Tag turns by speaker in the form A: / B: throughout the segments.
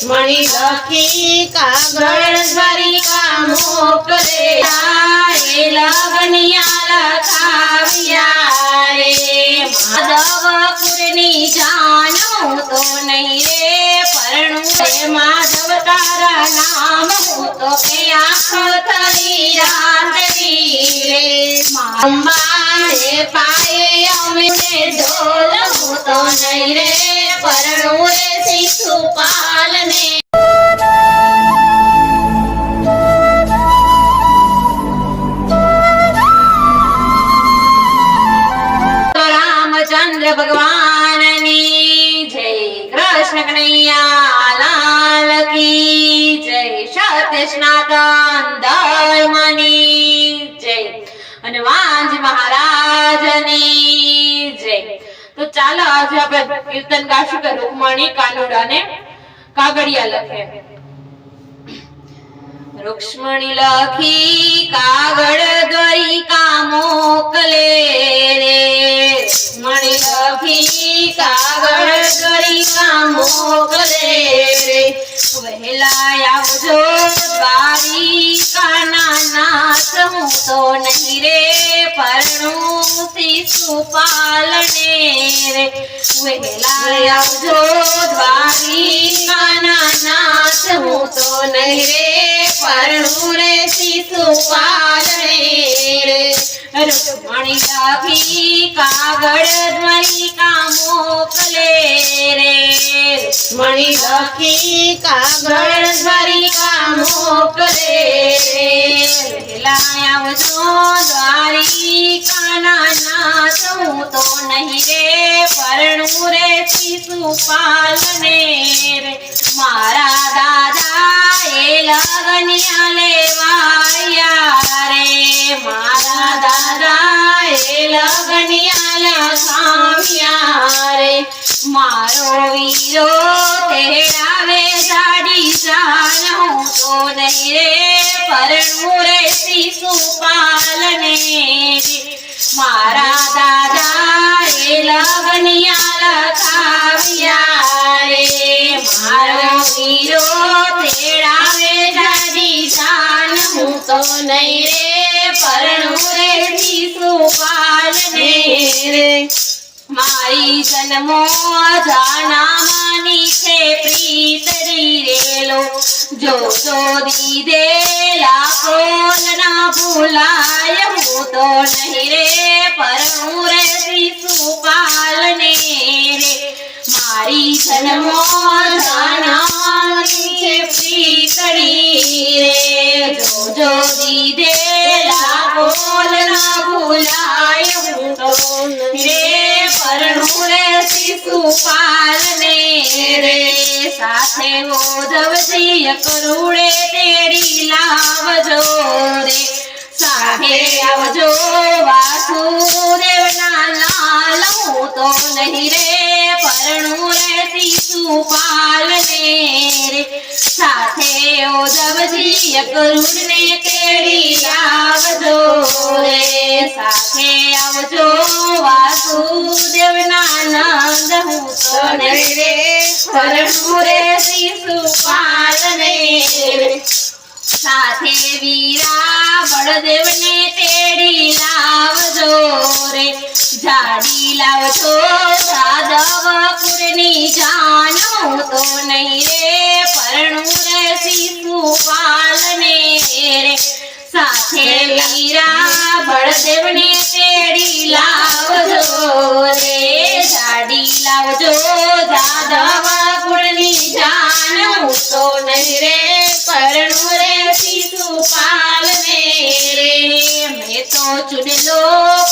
A: મણી લખી કાગળ દ્વારિકા મોકલે
B: એ લગનિયા લખાવ્યા રે માધવપુરની જાણું તો નહીં રે પરણું રે માધવ તારા નામ હું તો કે આંખ થલી રાંધરી રે અંબાને પાયે અમે ઢોલ હું તો નહીં રે પરણું ભગવાનની જય કૃષ્ણ કનૈયા, લાલ કી જય સત્ય જય. હનુમાનજી મહારાજની જય. તો ચાલો આજે આપણે કીર્તન ગાશું કે રૂકમણી કાનુડાને કાગળિયા લખે. રૂક્ષ્મણી લખી કાગળ દ્વારિકા મોકલે રે. રૂક્ષ્મણી લખી કાગળ દ્વારિકા મોકલે રે. વહેલા આવજો નાથ હું તો નહીં રે પરણું શિશુપાલને રે વહેલા આવજો દ્વારિકાના નાથ હું તો નહીં રે પરણું રે શિશુપાલને રે રૂકમણી લાભી કાગળ દ્વારિકા મોકલે રે
A: મણી લખી કાગળ
B: લગનિયા લખાવ્યા રે મારો વીરો તેડાવે જાડી જાન હું તો નહીં રે પરણું રે શિશુપાલને રે મારા દાદા એ લગનિયા લખાવ્યા રે મારો વીરો તેડાવે જાડી જાન હું તો નહીં રે પરણું રે શિશુપાલને રે મારી જન્મો જાનામાની છે પ્રીત રેલો જો જો દીધેલા કોલ ના ભૂલાય હું તો નહીં રે. પરણું રે શિશુપાલને રે મારી જન્મો જાનામાની છે પ્રીત રે જો જો દીધેલા કોલ ના ભૂલાય હું તો. રે પરણું રે શિશુપાલને રે સાથે ઓધવજી કરુડે તેરી લાવજો રે. સાથે આવજો વાસુદેવના લાલ તો નહીં રે, પરણું રે શિશુપાલને રે. સાથે ઓજવજી અકરુણ ને તેડી આવજો રે. સાથે આવજો વાસુદેવના નંદ, હું તો નહીં રે, પરણું રે શિશુપાલને રે. સાથે વીરા બળદેવને જાડી લાવજો જાદવપુરની જાનો તો નહીં રે પરણું રે શિશુપાલને રે સાથે વીરા બળદેવને તેડી લાવજો રે જાડી લાવજો જાદવપુરની જાનો તો નહીં રે પરણું રે શિશુપાલને રે મેં તો ચૂડલો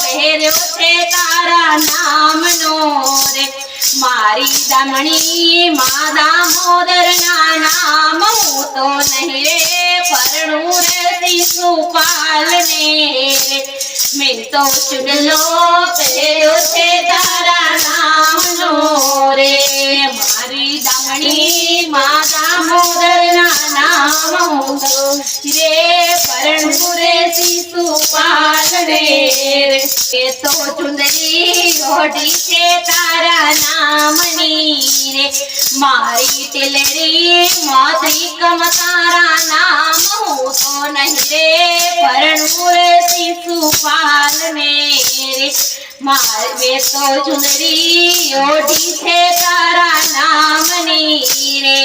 B: પહેર્યો છે તારા નામનો રે. મારી દમણી, મા દામોદરના નામ હું તો નહીં રે. પરણું રે શિશુપાલને રે. મેં તો ચૂડલો પહેર્યો છે તારા નામનો રે મારી દામણી લાખણી માં દામોદર ના નામ રે પરણપુરે શિશુ શિશુપાલ રે તો ચુંદરી ઓઢી છે તારા નામની રે મારી ટેલરી કમ તારા નામ હું તો નહીં રે પરણું શિશુપાલ ને રે. મારે મેં તો ચુંદરી ઓઢી છે તારા નામની રે.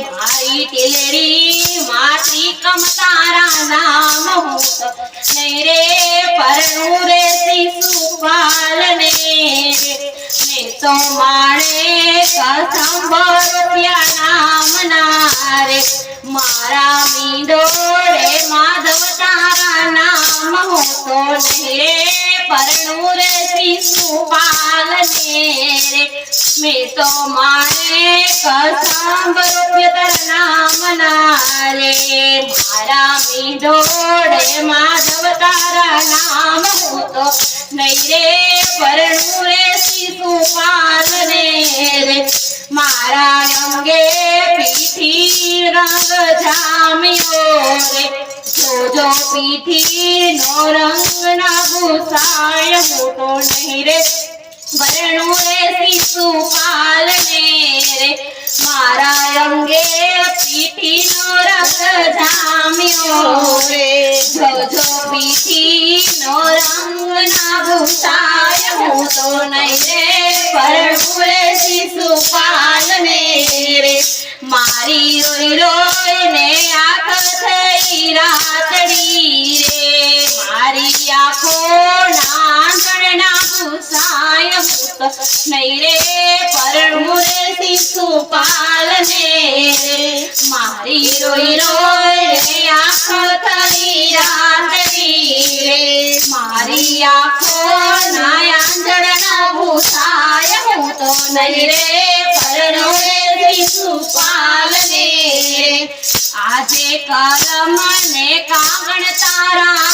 B: મારી ટેલરી માતૃકમ તારા નામ હું તો નહીં રે પરણું રે શિશુપાલ ને રે. તો માણે કસમ રૂપિયા નામના રે મારા મીંડોળે માધવ તારા નામ હું તો નહીં રે પરણું રે શિશુપાલ ને રે મેં તો માણે કસમ રૂપિયા તારા નામના રે મારા મીંડોળે માધવ જોજો પીઠી નો રંગ ના ભૂસાય તો નહીં રે. પરણું રે શિશુપાલ ને રે. મારા અંગે પીઠી નો રંગ જામ્યો રે. જોજો પીઠી નો રંગ ના ભૂસાય તો નહીં રે. પરણું રે શિશુપાલ ને રે. મારી રોઈ રોઈ ને ભૂસાય હું તો નહીં રે પરણું રે શિશુપાલ મારી રોઈ રોઈ આંખ થઈ રાતડી રે. મારી આંખો ના આંધળ ના ભૂસાય, હું તો નહીં રે પરણું રે શિશુપાલ આજે કરમ ને કાગણ તારા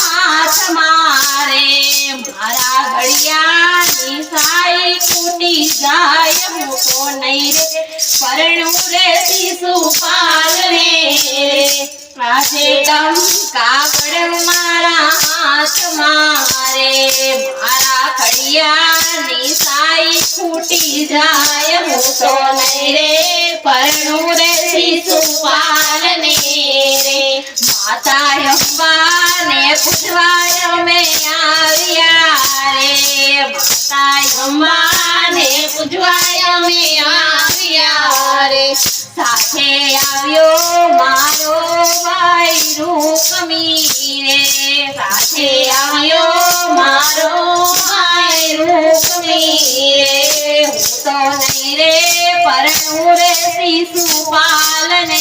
B: રે પરણું રે શિશુપાલ ને રે આજે તમ કાગળ મારા હાથ મારે મારા ઘડિયાની સાઈ ફૂટી જાય હું તો નહીં રે પરણું રે શિશુપાલ ને રે માતા અંબાને પૂજવાય અમે આવ્યા રે માતા અંબાને પૂજવાય અમે આવ્યા રે સાથે આવ્યો મારો ભાઈ રૂકમી રે સાથે આવ્યો મારો ભાઈ રૂકમી રે હું તો નહીં રે પરણું રે શિશુપાલ ને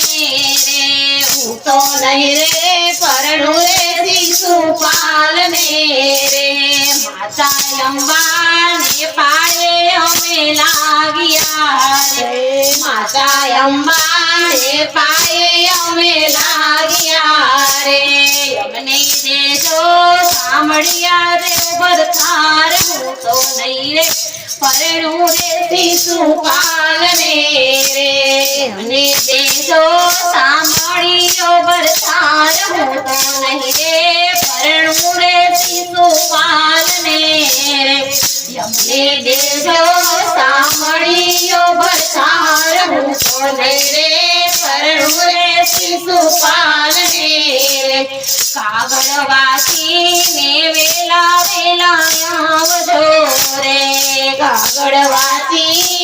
B: રે. હું તો નહીં રે પરણું રે શિશુપાલ ને રે. માતા લંબાને પાયે અમે રે अम्मा ने पाए अमेला रे। अमने दे जो सामड़िया रे बरकार हूँ तो नहीं रे। परनू देती सुपाल ने रे। हमने दे जो सामड़ियो बरकार हूँ तो नहीं रे। परनू देती सुपाल ने रे। યમને દેજો સામણીયો તો નહીં રે, પરણું રે શિશુપાલ ને રે. કાગળ ને વેલા વેલા આવજો રે. કાગળ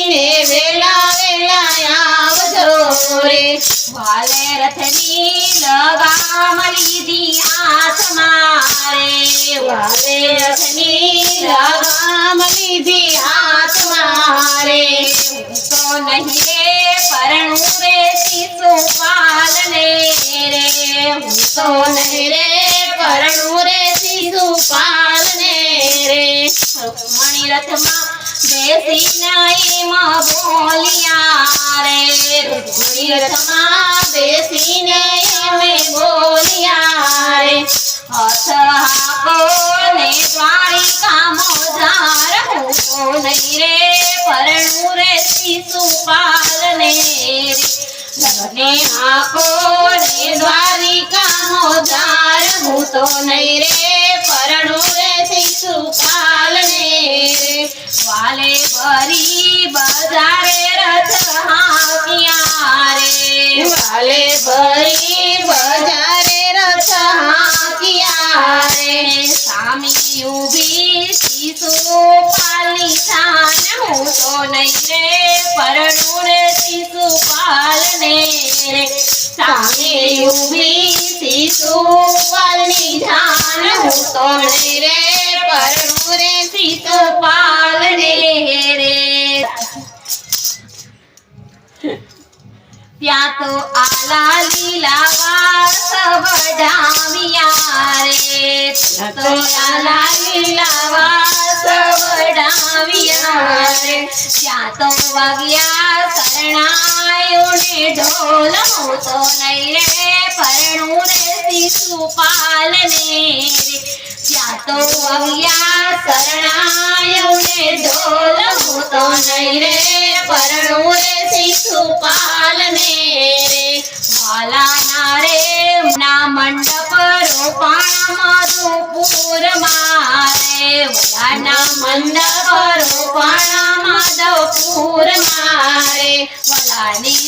B: ને વેલા વેલા આવજો રે. વાલે રથની લગામ લીધી હાથમાં રે. વાલે રથની લગામ લીધી હાથમાં રે. હું તો નહીં રે પરણું રે શિશુપાલ ને રે. હું તો નહીં રે પરણું રે શિશુપાલ ને રે. રૂકમણી देसी माँ बोलिया
A: रे। रुकमा देसी में बोलिया रे। असहाको ने द्वारी का मोजार नहीं रे।
B: परनु रे शिशुपाल ने रे। लगने
A: आको ने द्वारी का मोजार तो
B: नहीं रे। परणु रे शिशुपाल रे वाले बरी बजारे रथ हाकिया रे।
A: वाले बरी बजारे रथ हाकिया रे। सामी उभी शिशु पाली छान हूँ
B: तो नहीं रे परडूण शिशु पालने रे। सामी उभी शिशु पाली छान हूँ तो नहीं रे वरू रे सीत पालने रे। त्यात आला लिला वार वडामिया रे। त्यात आला लिला वार रे। त्यात वाग्या सरणायुने ढोल होतो नाही रे परणू रे सिसू पालने रे। तो अव्या शरणायवने ढोल रे रे ना मंडप पूर मारे। वलाना मंडप पूर मारे।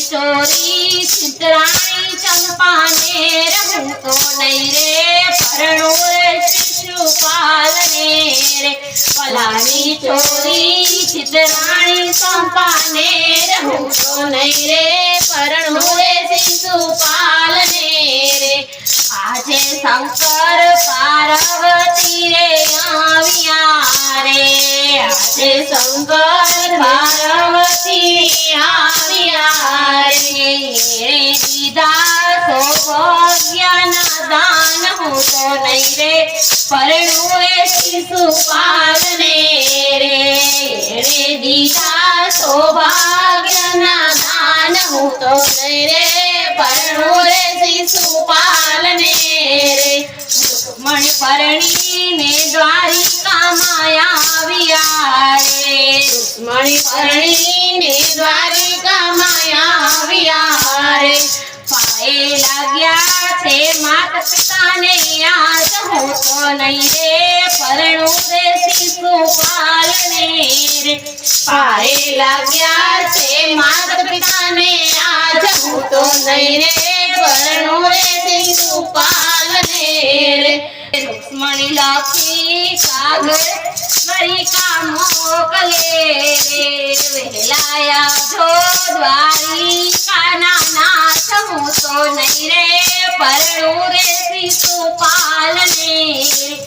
B: चोरी चित्राणी चंपाने रे तो नहीं रे परणू रे रे पलानी चोरी चितराणी संपाने हूँ तो नहीं रे परण
A: हुए सिंधु पालने रे। आजे
B: शंकर पार्वती रे आविया रे। आज शंकर पार्वती आविया रे। दीदा सो ज्ञान दान हूँ तो नहीं रे પરણું રે શિશુપાલ ને રે. રે દીદા સૌભાગ્યના દાન હું તો રે.
A: પરણું રે શિશુપાલ ને રે.
B: મણ પરણીને દ્વારિકામાં આવ્યા રે.
A: મણી પરણીને દ્વારિકામાં આવ્યા રે.
B: પાએ લાગ્યા છે માતા પિતાને યાદ હું તો નહીં રે? પરણું રે શિશુપાલને રે.
A: પારે લાગ્યા છે માતા પિતાને આજ હું તો નહીં રે? પરણું રે શિશુ પાલને રે.
B: રૂક્ષ્મણી લખી કાગળ દ્વારિકા મોકલે રે વહેલાયા જો દ્વારિકાના નાથ હું તો નહીં રે પરણું રે શિશુપાલને રે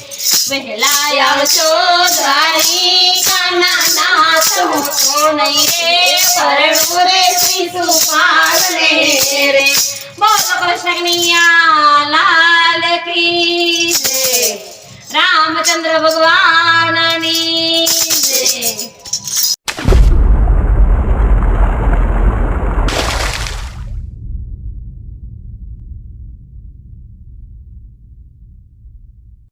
B: વહેલાયા
A: છો દ્વારિકાના નાથ હું તો નહીં રે પરણું રે શિશુપાલ ને રે
B: બોલ કૃષ્ણ કનૈયા લાલ કી રામચંદ્ર ભગવાનની જય.